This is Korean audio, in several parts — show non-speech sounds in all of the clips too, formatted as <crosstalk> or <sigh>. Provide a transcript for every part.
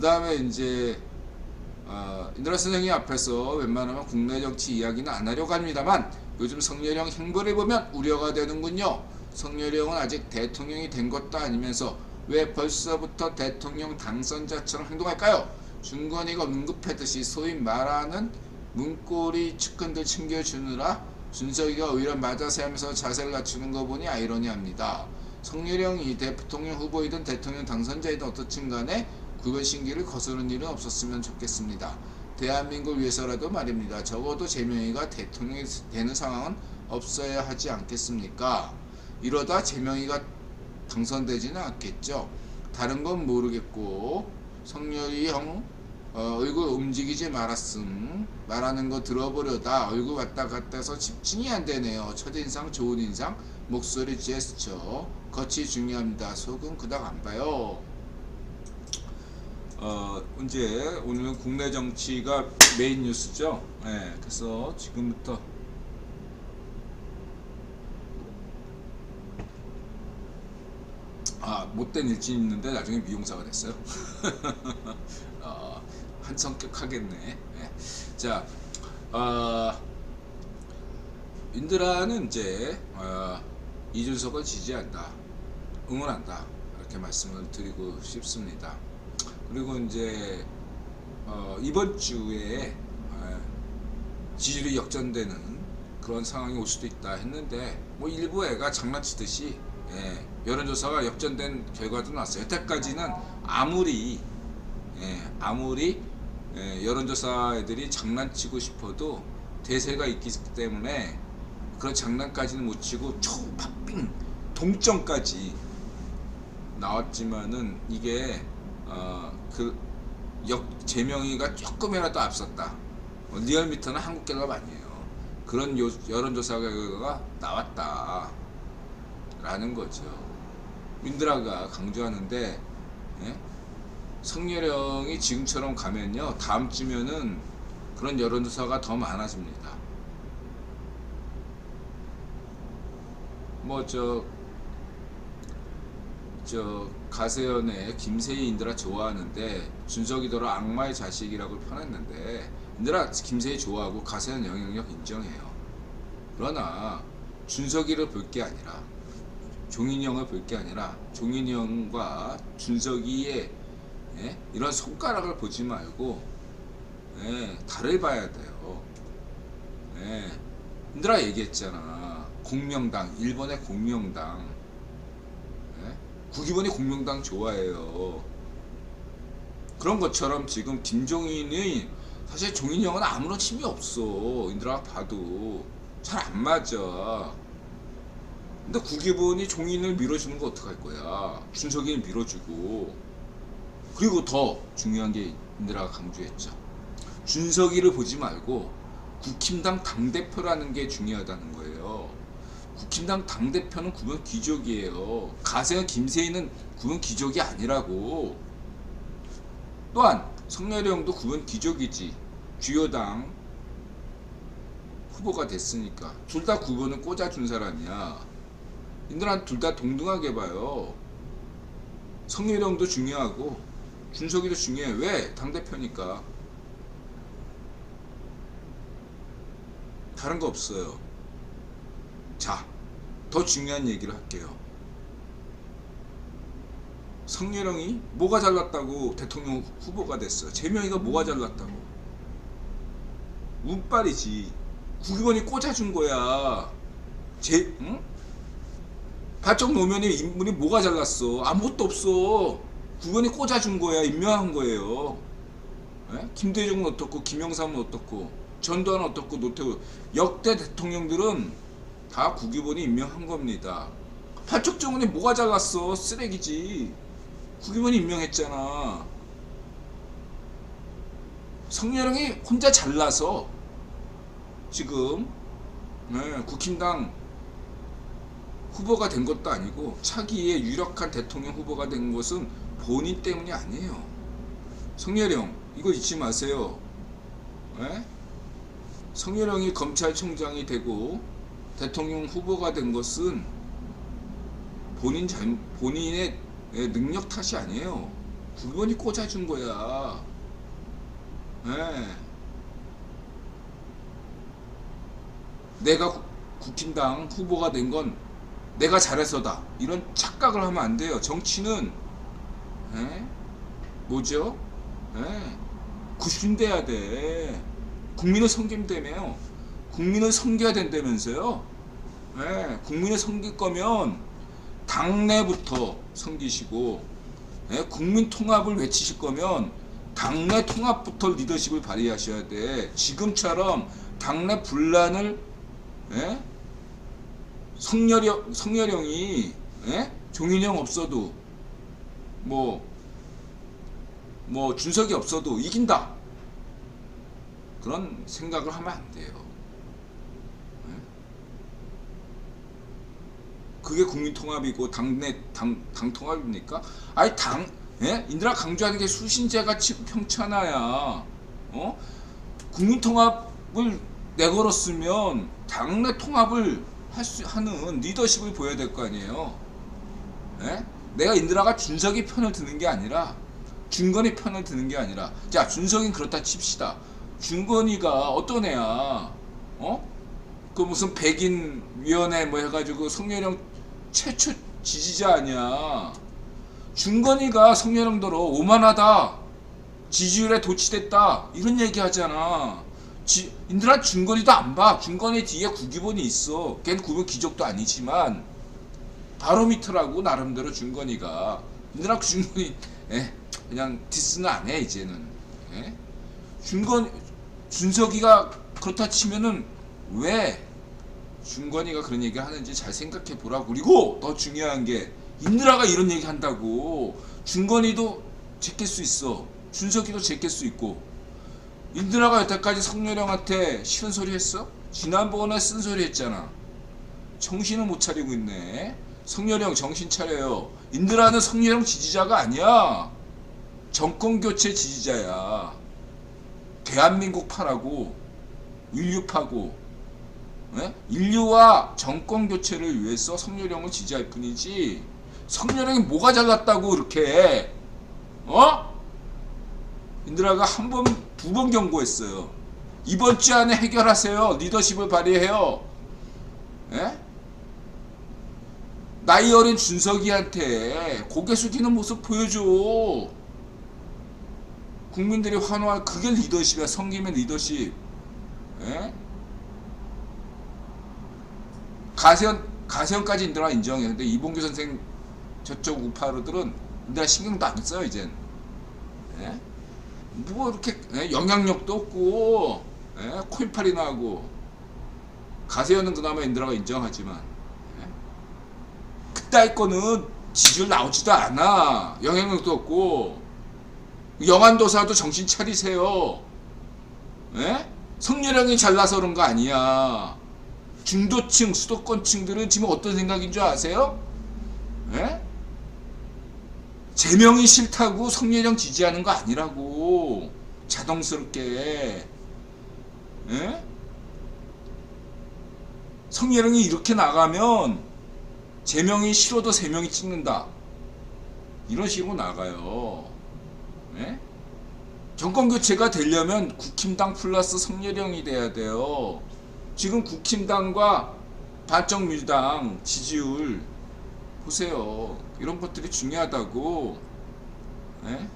그 다음에 이제 어, 인드라 선생님 앞에서 웬만하면 국내 정치 이야기는 안 하려고 합니다만 요즘 성렬형 행보를 보면 우려가 되는군요. 성렬형은 아직 대통령이 된 것도 아니면서 왜 벌써부터 대통령 당선자처럼 행동할까요? 준건이가 언급했듯이 소위 말하는 문고리 측근들 챙겨주느라 준석이가 오히려 맞아세하면서 자세를 갖추는 거 보니 아이러니합니다. 성렬형이 대통령 후보이든 대통령 당선자이든 어떻든 간에 구별 신기를 거스르는 일은 없었으면 좋겠습니다. 대한민국을 위해서라도 말입니다. 적어도 제명이가 대통령이 되는 상황은 없어야 하지 않겠습니까? 이러다 제명이가 당선되지는 않겠죠. 다른 건 모르겠고 성렬이 형 어, 얼굴 움직이지 말았음 말하는 거 들어보려다 얼굴 왔다 갔다 해서 집중이 안 되네요. 첫인상 좋은 인상 목소리 제스처 거치 중요합니다. 속은 그닥 안 봐요. 어, 이제 오늘은 국내 정치가 메인 뉴스죠. 예, 그래서 지금부터 아 못된 일진 있는데 나중에 미용사가 됐어요. <laughs> 어, 한 성격 하겠네. 예. 자, 어, 인드라는 이제 어, 이준석을 지지한다, 응원한다 이렇게 말씀을 드리고 싶습니다. 그리고 이제 어, 이번 주에 어, 지지율이 역전되는 그런 상황이 올 수도 있다 했는데 뭐 일부 애가 장난치듯이 예, 여론조사가 역전된 결과도 나왔어요. 여태까지는 아무리 예, 아무리 예, 여론조사 애들이 장난치고 싶어도 대세가 있기 때문에 그런 장난까지는 못 치고 초팥빙 동점까지 나왔지만은 이게 어, 어 그역 제명이가 조금이라도 앞섰다. 어, 리얼미터는 한국 갤럽 아니에요. 그런 요, 여론조사 결과가 나왔다. 라는 거죠. 민드라가 강조하는데 예? 성렬형이 지금처럼 가면요 다음 주면은 그런 여론조사가 더 많아집니다. 뭐 저 저 가세연의 김세희 인드라 좋아하는데 준석이더러 악마의 자식이라고 표현했는데 인드라 김세희 좋아하고 가세연 영향력 인정해요. 그러나 준석이를 볼 게 아니라 종인이 형을 볼 게 아니라 종인이 형과 준석이의 예? 이런 손가락을 보지 말고 예, 달을 봐야 돼요. 예. 인드라 얘기했잖아. 공명당 일본의 공명당 예? 국기본이 공명당 좋아해요. 그런 것처럼 지금 김종인이 사실 종인이 형은 아무런 힘이 없어. 인드라가 봐도 잘 안 맞아. 근데 국기본이 종인을 밀어주는 거 어떡할 거야. 준석이를 밀어주고. 그리고 더 중요한 게 인드라가 강조했죠. 준석이를 보지 말고 국힘당 당대표라는 게 중요하다는 거예요. 국힘당 당대표는 구분 귀족이에요. 가세현 김세희는 구분 귀족이 아니라고. 또한 성렬이 형도 구분 귀족이지. 주요당 후보가 됐으니까. 둘 다 구분을 꽂아준 사람이야. 인들한 둘 다 동등하게 봐요. 성렬이 형도 중요하고 준석이도 중요해. 왜? 당대표니까. 다른 거 없어요. 자, 더 중요한 얘기를 할게요. 성렬형이 뭐가 잘났다고 대통령 후보가 됐어요. 재명이가 뭐가 잘났다고. 운빨이지. 국회의원이 꽂아준 거야. 제, 응? 발적 노면이 인물이 뭐가 잘났어? 아무것도 없어. 국회의원이 꽂아준 거야. 임명한 거예요. 예? 김대중은 어떻고, 김영삼은 어떻고, 전두환은 어떻고, 노태우. 역대 대통령들은 다 국회의원이 임명한 겁니다. 발족정원이 뭐가 잘났어? 쓰레기지. 국회의원이 임명했잖아. 성렬형이 혼자 잘나서 지금 네, 국힘당 후보가 된 것도 아니고 차기의 유력한 대통령 후보가 된 것은 본인 때문이 아니에요. 성렬형 이거 잊지 마세요. 네? 성렬형이 검찰총장이 되고 대통령 후보가 된 것은 본인 잘 본인의 능력 탓이 아니에요. 국원이 꽂아준 거야. 예. 내가 국- 국힘당 후보가 된 건 내가 잘해서다. 이런 착각을 하면 안 돼요. 정치는 예? 뭐죠? 예. 구순돼야 돼. 국민을 섬긴다며요. 국민을 섬겨야 된다면서요. 예. 국민을 섬길 거면 당내부터 섬기시고 예? 국민 통합을 외치실 거면 당내 통합부터 리더십을 발휘하셔야 돼. 지금처럼 당내 분란을 예? 성렬형 성렬형이 예? 종인형 없어도 뭐뭐 준석이 없어도 이긴다. 그런 생각을 하면 안 돼요. 그게 국민 통합이고 당내 당, 당 통합입니까? 아니 당 예? 인드라 강조하는 게 수신제가 치- 평천하야. 어? 국민 통합을 내걸었으면 당내 통합을 할 수 하는 리더십을 보여야 될 거 아니에요. 예? 내가 인드라가 준석이 편을 드는 게 아니라 준건이 편을 드는 게 아니라 자 준석이는 그렇다 칩시다. 준건이가 어떤 애야? 어? 그 무슨 백인 위원회 뭐 해가지고 성렬형 최초 지지자 아니야. 준건이가 성렬형더러 오만하다. 지지율에 도취됐다. 이런 얘기 하잖아. 지, 인드라 준건이도 안 봐. 준건이 뒤에 구기본이 있어. 걔는 구분 기적도 아니지만 바로 밑으라고 나름대로 준건이가 인드라 준건이 에, 그냥 디스는 안 해 이제는. 예? 준건 준석이가 그렇다 치면은 왜 준건이가 그런 얘기 하는지 잘 생각해 보라고. 그리고 더 중요한 게 인드라가 이런 얘기 한다고 준건이도 제낄 수 있어. 준석이도 제낄 수 있고. 인드라가 여태까지 성렬형한테 싫은 소리 했어? 지난번에 쓴 소리 했잖아. 정신을 못 차리고 있네. 성렬형 정신 차려요. 인드라는 성렬형 지지자가 아니야. 정권 교체 지지자야. 대한민국 파라고 인류 파고 예? 인류와 정권 교체를 위해서 성렬형을 지지할 뿐이지 성렬형이 뭐가 잘났다고 이렇게 어? 인드라가 한 번, 두 번 경고했어요. 이번 주 안에 해결하세요. 리더십을 발휘해요. 예? 나이 어린 준석이한테 고개 숙이는 모습 보여줘. 국민들이 환호할 그게 리더십이야. 성김의 리더십. 예? 가세현 가세현까지 인드라 인정해. 근데 이봉규 선생 저쪽 우파로들은 인드라 신경도 안 써요 이젠. 예? 뭐 이렇게 예? 영향력도 없고 예? 코인팔이 나고 가세현은 그나마 인드라가 인정하지만 예? 그따위 거는 지지율 나오지도 않아. 영향력도 없고 영안도사도 정신 차리세요. 예? 성렬형이 잘나서 그런 거 아니야. 중도층, 수도권층들은 지금 어떤 생각인 줄 아세요? 예? 제명이 싫다고 성렬형 지지하는 거 아니라고. 자동스럽게. 예? 성렬형이 이렇게 나가면 제명이 싫어도 세 명이 찍는다. 이런 식으로 나가요. 예? 정권 교체가 되려면 국힘당 플러스 성렬형이 돼야 돼요. 지금 국힘당과 반정밀당 지지율 보세요. 이런 것들이 중요하다고. 예?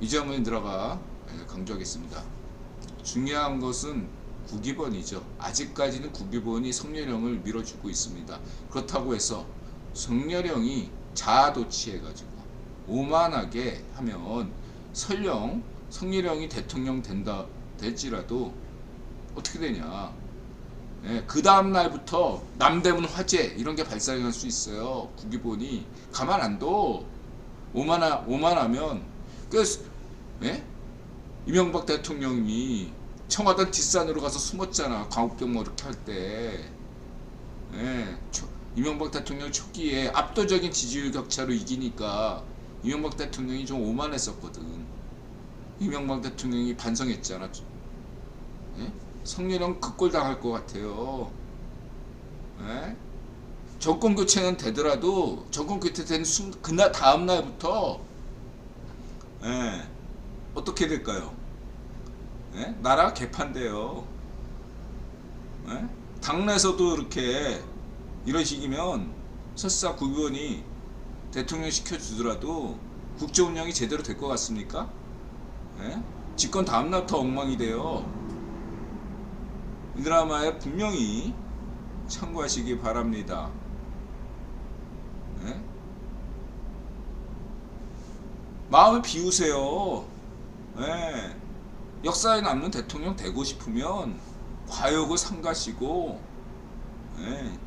이 점을 들어가 예, 강조하겠습니다. 중요한 것은 국기본이죠. 아직까지는 국기본이 성렬형을 밀어주고 있습니다. 그렇다고 해서 성렬형이 자아도취해가지고 오만하게 하면 설령 성렬형이 대통령 된다 될지라도 어떻게 되냐? 예, 그 다음 날부터 남대문 화재 이런 게 발생할 수 있어요. 국기본이 가만 안 둬. 오만하 오만하면 그 예? 이명박 대통령이 청와대 뒷산으로 가서 숨었잖아. 광우병 뭐 이렇게 할 때. 예, 초- 이명박 대통령 초기에 압도적인 지지율 격차로 이기니까 이명박 대통령이 좀 오만했었거든. 이명박 대통령이 반성했잖아. 예? 성렬형 극골 당할 것 같아요. 예? 정권 교체는 되더라도 정권 교체된 순 그날 다음 날부터 예, 어떻게 될까요? 예? 나라 개판돼요. 예? 당내에서도 이렇게 이런 식이면 설사 국의원이 대통령 시켜주더라도 국정 운영이 제대로 될 것 같습니까? 예? 집권 다음 날부터 엉망이 돼요. 이 드라마에 분명히 참고하시기 바랍니다. 예? 마음을 비우세요. 예. 역사에 남는 대통령 되고 싶으면 과욕을 삼가시고 예.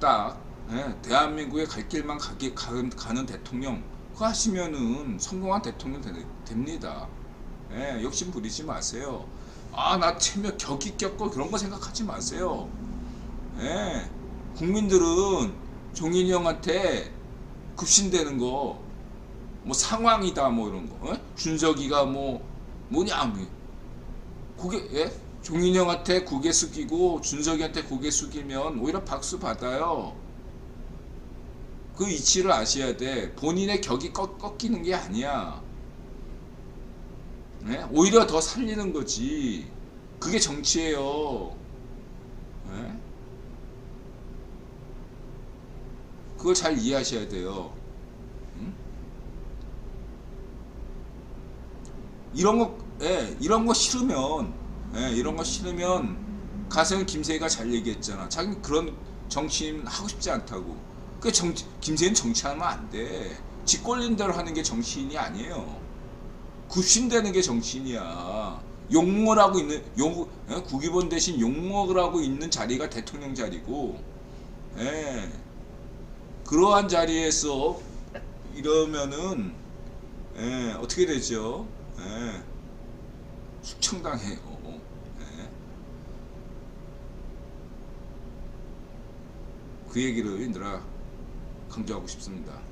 딱 예, 대한민국의 갈 길만 가기, 가, 가는 대통령 그거 하시면은 성공한 대통령 되, 됩니다. 예, 욕심 부리지 마세요. 아, 나 체면 격이 꼈고 그런 거 생각하지 마세요. 예, 국민들은 종인이 형한테 급신되는 거, 뭐 상황이다, 뭐 이런 거, 예? 준석이가 뭐 뭐냐, 뭐. 고개, 예? 종인이 형한테 고개 숙이고 준석이한테 고개 숙이면 오히려 박수 받아요. 그 이치를 아셔야 돼. 본인의 격이 꺾, 꺾이는 게 아니야. 예? 오히려 더 살리는 거지. 그게 정치예요. 예? 그걸 잘 이해하셔야 돼요. 응? 이런 거, 예, 이런 거 싫으면, 예, 이런 거 싫으면 가세현 김세희가 잘 얘기했잖아. 자기 그런 정치인 하고 싶지 않다고. 그 정치, 김세희는 정치하면 안 돼. 지 꼴린 대로 하는 게 정치인이 아니에요. 굽신대는 게 정치인이야. 욕먹으라고 있는 욕 예? 국기본 대신 욕먹으라고 있는 자리가 대통령 자리고, 예. 그러한 자리에서 이러면은 예, 어떻게 되죠? 예. 숙청당해요. 예. 그 얘기를 인들아 강조하고 싶습니다.